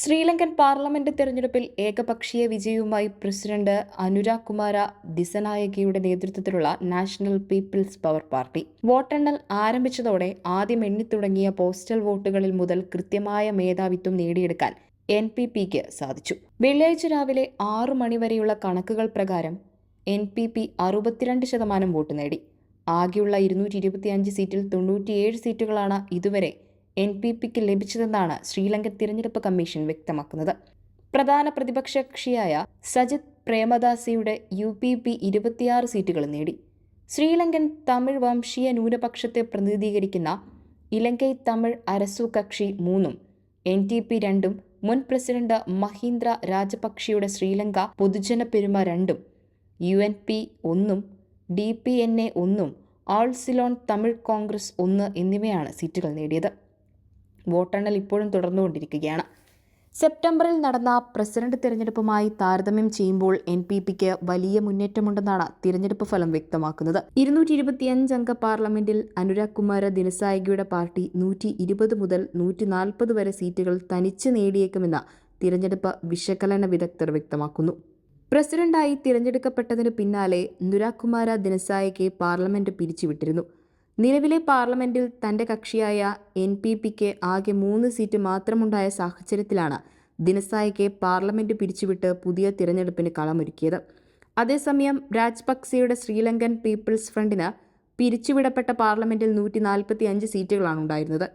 Sri Lankan parliament തെരഞ്ഞെടുപ്പിൽ ഏകപക്ഷീയ വിജയവുമായി president Anurag കുമാര ദിസനായകയുടെ നേതൃത്വത്തിലുള്ള national people's power party. വോട്ടെണ്ണൽ ആരംഭിച്ചതോടെ ആദ്യം എണ്ണിത്തുടങ്ങിയ പോസ്റ്റൽ വോട്ടുകളിൽ മുതൽ കൃത്യമായ മേധാവിത്വം നേടിയെടുക്കാൻ എൻ പി പിക്ക് സാധിച്ചു. വെള്ളിയാഴ്ച രാവിലെ ആറു മണിവരെയുള്ള കണക്കുകൾ പ്രകാരം എൻ പി പി അറുപത്തിരണ്ട് ശതമാനം വോട്ട് നേടി. ആകെയുള്ള ഇരുന്നൂറ്റി ഇരുപത്തിയഞ്ച് സീറ്റിൽ തൊണ്ണൂറ്റിയേഴ് സീറ്റുകളാണ് ഇതുവരെ എൻ പി പിക്ക് ലഭിച്ചതെന്നാണ് ശ്രീലങ്കൻ തിരഞ്ഞെടുപ്പ് കമ്മീഷൻ വ്യക്തമാക്കുന്നത്. പ്രധാന പ്രതിപക്ഷ കക്ഷിയായ സജിത് പ്രേമദാസിയുടെ യു പി പി ഇരുപത്തിയാറ് സീറ്റുകൾ നേടി. ശ്രീലങ്കൻ തമിഴ് വംശീയ ന്യൂനപക്ഷത്തെ പ്രതിനിധീകരിക്കുന്ന ഇലങ്കൈ തമിഴ് അരസു കക്ഷി മൂന്നും എൻ ടി പി രണ്ടും മുൻ പ്രസിഡന്റ് മഹീന്ദ്ര രാജപക്ഷിയുടെ ശ്രീലങ്ക പൊതുജന പെരുമ രണ്ടും യു എൻ പി ഒന്നും ഡി പി എൻ എ ഒന്നും ആൾസിലോൺ തമിഴ് കോൺഗ്രസ് ഒന്ന് എന്നിവയാണ് സീറ്റുകൾ നേടിയത്. വോട്ടെണ്ണൽ ഇപ്പോഴും തുടർന്നുകൊണ്ടിരിക്കുകയാണ്. സെപ്റ്റംബറിൽ നടന്ന പ്രസിഡന്റ് തിരഞ്ഞെടുപ്പുമായി താരതമ്യം ചെയ്യുമ്പോൾ എൻ പി പിക്ക് വലിയ മുന്നേറ്റമുണ്ടെന്നാണ് തിരഞ്ഞെടുപ്പ് ഫലം വ്യക്തമാക്കുന്നത്. ഇരുന്നൂറ്റി ഇരുപത്തിയഞ്ച് അംഗ പാർലമെന്റിൽ അനുരാഗ് കുമാര ദിനസായികയുടെ പാർട്ടി നൂറ്റി ഇരുപത് മുതൽ നൂറ്റി നാൽപ്പത് വരെ സീറ്റുകൾ തനിച്ച് നേടിയേക്കുമെന്ന് തിരഞ്ഞെടുപ്പ് വിശകലന വിദഗ്ധർ വ്യക്തമാക്കുന്നു. പ്രസിഡന്റായി തിരഞ്ഞെടുക്കപ്പെട്ടതിന് പിന്നാലെ നുരാഗ് കുമാര ദിനസായിക്ക് പാർലമെന്റ് പിരിച്ചുവിട്ടിരുന്നു. നിലവിലെ പാർലമെന്റിൽ തന്റെ കക്ഷിയായ എൻ പി പിക്ക് ആകെ മൂന്ന് സീറ്റ് മാത്രമുണ്ടായ സാഹചര്യത്തിലാണ് ദിനസായിക്ക് പാർലമെന്റ് പിരിച്ചുവിട്ട് പുതിയ തിരഞ്ഞെടുപ്പിന് കളമൊരുക്കിയത്. അതേസമയം രാജപക്സെയുടെ ശ്രീലങ്കൻ പീപ്പിൾസ് ഫ്രണ്ടിന് പിരിച്ചുവിടപ്പെട്ട പാർലമെന്റിൽ നൂറ്റി നാൽപ്പത്തി അഞ്ച് സീറ്റുകളാണ് ഉണ്ടായിരുന്നത്.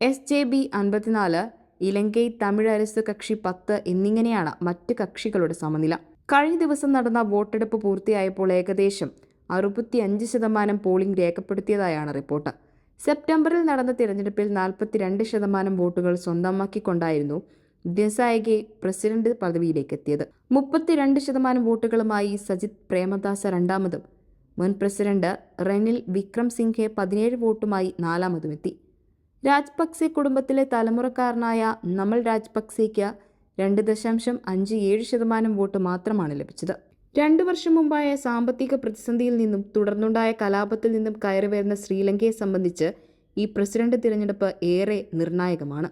എസ് ജെ ബി അൻപത്തിനാല് ഇലങ്കൈ തമിഴ് കക്ഷി പത്ത് എന്നിങ്ങനെയാണ് മറ്റ് കക്ഷികളുടെ സമനില. കഴിഞ്ഞ ദിവസം നടന്ന വോട്ടെടുപ്പ് പൂർത്തിയായപ്പോൾ ഏകദേശം അറുപത്തിയഞ്ച് ശതമാനം പോളിംഗ് രേഖപ്പെടുത്തിയതായാണ് റിപ്പോർട്ട്. സെപ്റ്റംബറിൽ നടന്ന തിരഞ്ഞെടുപ്പിൽ നാൽപ്പത്തിരണ്ട് ശതമാനം വോട്ടുകൾ സ്വന്തമാക്കിക്കൊണ്ടായിരുന്നു ദേശായികെ പ്രസിഡന്റ് പദവിയിലേക്ക് എത്തിയത് മുപ്പത്തിരണ്ട് ശതമാനം വോട്ടുകളുമായി സജിത് പ്രേമദാസ രണ്ടാമതും മുൻ പ്രസിഡന്റ് റെനിൽ വിക്രം സിംഘെ പതിനേഴ് വോട്ടുമായി നാലാമതുമെത്തി. രാജ്പക്സെ കുടുംബത്തിലെ തലമുറക്കാരനായ നമ്മൾ രാജ്പക്സെയ്ക്ക് രണ്ട് ദശാംശം അഞ്ച് ഏഴ് ശതമാനം വോട്ട് മാത്രമാണ് ലഭിച്ചത്. രണ്ടു വർഷം മുമ്പായ സാമ്പത്തിക പ്രതിസന്ധിയിൽ നിന്നും തുടർന്നുണ്ടായ കലാപത്തിൽ നിന്നും കയറി വരുന്ന ശ്രീലങ്കയെ സംബന്ധിച്ച് ഈ പ്രസിഡന്റ് തിരഞ്ഞെടുപ്പ് ഏറെ നിർണായകമാണ്.